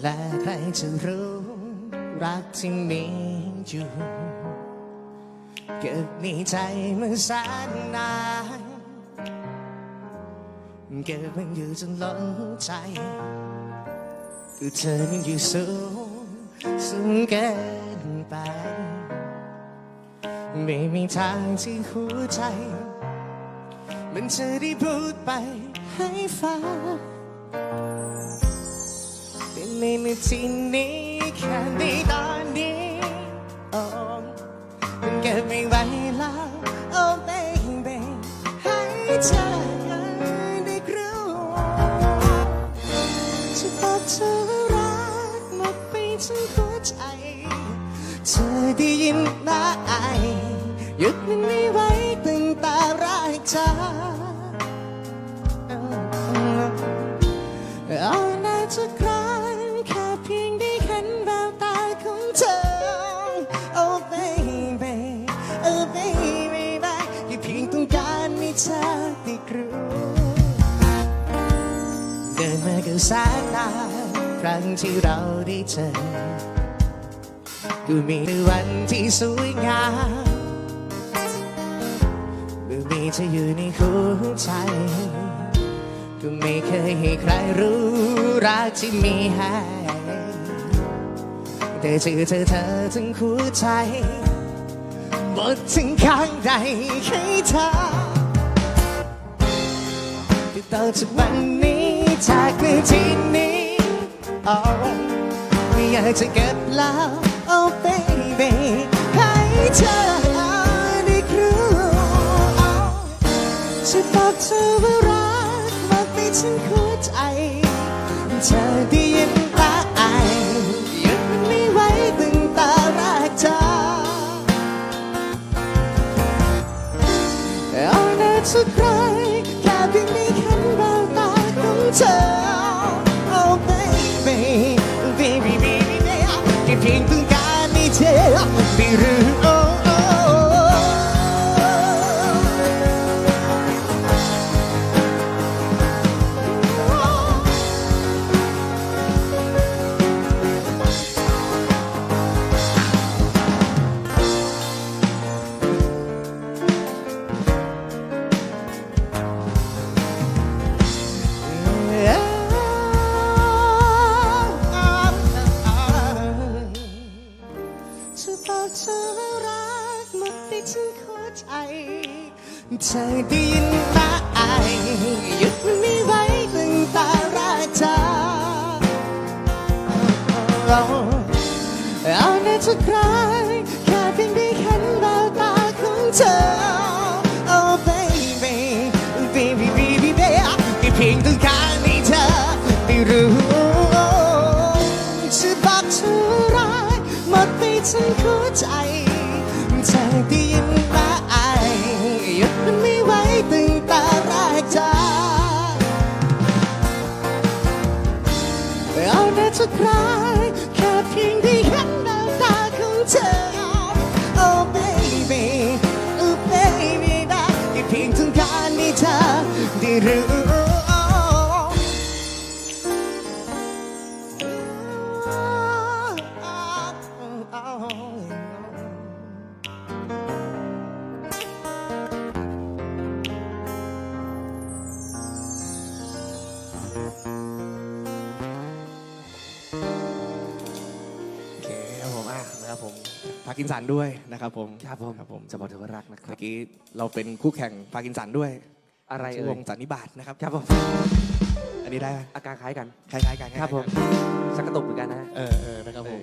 และใครจะรู้รักที่มีอยู่ เก็บในใจมาแสนนานเก็บมันอยู่จนล้นใจคือเธอนั้นอยู่สูงสูงเกินไป ไม่มีทางที่หัวใจ มันจะได้พูดไปให้ฟัง ในทีนี้แค่ในตอนนี้โอ้มันเก็บไม่ไหวแล้วโอ้ baby ให้เธอได้รู้จะบอกเธอรักหมดไปทั้งหัวใจ เธอได้ยินนะไอหยุดมันไม่ไหว ดินมากับสายตาครั้งที่เราได้เจอก็มีแต่วันที่สวยงามเมื่อมีเธออยู่ในหัวใจ ก็ไม่เคยให้ใครรู้รักที่มีให้แต่เจอเธอเธอทั้งหัวใจ หมดทั้งข้างใดให้เธอ ต่อจากวันนี้จากในที่นี้ oh ไม่อยากจะเก็บแล้ว oh baby ให้เธอได้ครู้ oh จะบอกเธอว่ารักมากไปถึงหัวใจเธอได้ยินตาไอหยุดมันไม่ไหวตั้งต่แรกเจอเอาหน้าทุกครแค่เพียงได้ ของเธอ Oh baby baby baby baby แค่เพียงต้องการมีเธอได้รู้ บอกเธอว่ารักหมดไปทั้งหัวใจเธอได้ยินตาไอหยุดมันไม่ไหวตั้งแต่แรกเจอเอาในทุกครั้งแค่เพียงได้เห็นแววตาของเธอ Oh baby baby baby baby เพียงต้องการให้เธอได้รู้ ฉันเข้าใจเธอได้ยินไหมหยุดมันไม่ไหวตั้งแต่แรกเจอเอาแต่ทุกครั้ง ครับผมพาร์กินสันด้วยนะครับผมครับผมครับผมจะบอกเธอว่ารักนะครัเมื่บ อกี้เราเป็นคู่แข่งพาร์กินสันด้วยอะไรชื่เอ่วยงสันนิบาตนะครับ ครับผมอันนี้ได้ไหมอาการคล้ายกัน คล้ายๆกันครับผมคล้ายๆกันสักกระตุกเหมือนกันนะฮะ เออเออนะครับผม